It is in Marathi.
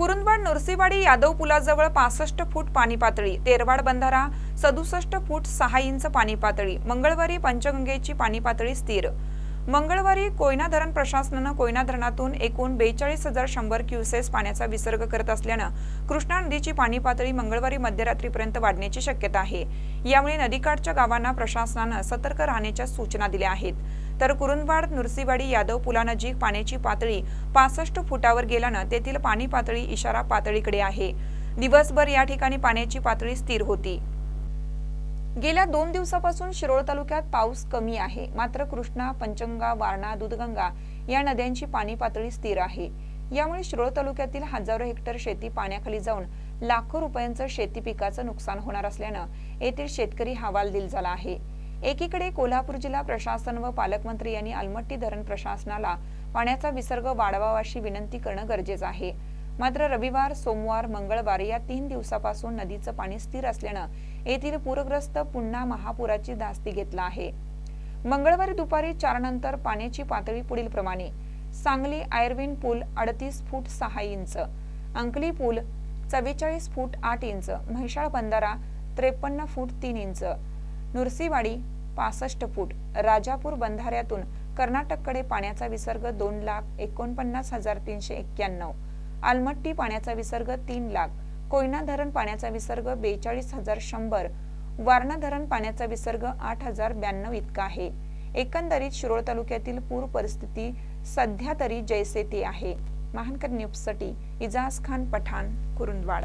कुरुंदवाड नरसीवाडी यादव पुलाजवळ पासष्ट फूट पाणी पातळी तेरवाड बंधारा सदुसष्ट फूट सहा इंच पाणी पातळी मंगळवारी पंचगंगेची पाणी पातळी स्थिर. मंगळवारी कोयना धरण प्रशासनानं कोयना धरणातून एकूण बेचाळीस हजार शंभर क्युसेस पाण्याचा विसर्ग करत असल्यानं कृष्णा नदीची पाणी पातळी मंगळवारी मध्यरात्रीपर्यंत वाढण्याची शक्यता आहे. यामुळे नदीकाठच्या गावांना प्रशासनानं सतर्क राहण्याच्या सूचना दिल्या आहेत. तर कुरुंदवाड नुरसीवाडी यादव पुलानजीक पाण्याची पातळी पासष्ट फुटावर गेल्यानं तेथील पाणी पातळी इशारा पातळीकडे आहे. दिवसभर या ठिकाणी पाण्याची पातळी स्थिर होती. गेल्या दोन दिवसापासून शिरोळ तालुक्यात पाऊस कमी आहे. मात्र कृष्णा पंचगंगा वारणा दूधगंगा या नद्यांची पाणी पातळी स्थिर आहे. यामुळे शिरोळ तालुक्यातील हजारो हेक्टर शेती पाण्याखाली जाऊन लाखो रुपयांचं शेती पिकाचं नुकसान होणार असल्यानं येथील शेतकरी हवालदिल झाला आहे. एकीकडे कोल्हापूर जिल्हा प्रशासन व पालकमंत्री यांनी अलमट्टी धरण प्रशासनाला पाण्याचा विसर्ग वाढवावा अशी विनंती करणं गरजेचं आहे. मात्र रविवार सोमवार मंगळवार या तीन दिवसापासून नदीचं पाणी स्थिर असल्यानं येथील पूरग्रस्त पुन्हा महापुराची धास्ती घेतला आहे. मंगळवारी दुपारी चार नंतर पाण्याची पातळी पुढील प्रमाणे. सांगली आयर्विन पूल अडतीस फूट सहा इंच अंकली पूल चव्वेचाळीस फूट आठ इंच म्हैसाळ बंधारा त्रेपन्न फूट तीन इंच नुरसीवाडी पासष्ट फूट राजापूर बंधाऱ्यातून कर्नाटककडे पाण्याचा विसर्ग दोन लाख एकोणपन्नास हजार तीनशे एक्क्याण्णव. आलमट्टी पाण्याचा विसर्ग तीन लाख कोयना धरण पाण्याचा विसर्ग बेचाळीस हजार शंभर वारणा धरण पाण्याचा विसर्ग आठ हजार ब्याण्णव इतका आहे. एकंदरीत शिरोळ तालुक्यातील पूर परिस्थिती सध्या तरी जैसे ती आहे. महानकर न्यूजसाठी इजाज खान पठाण कुरुंदवाड.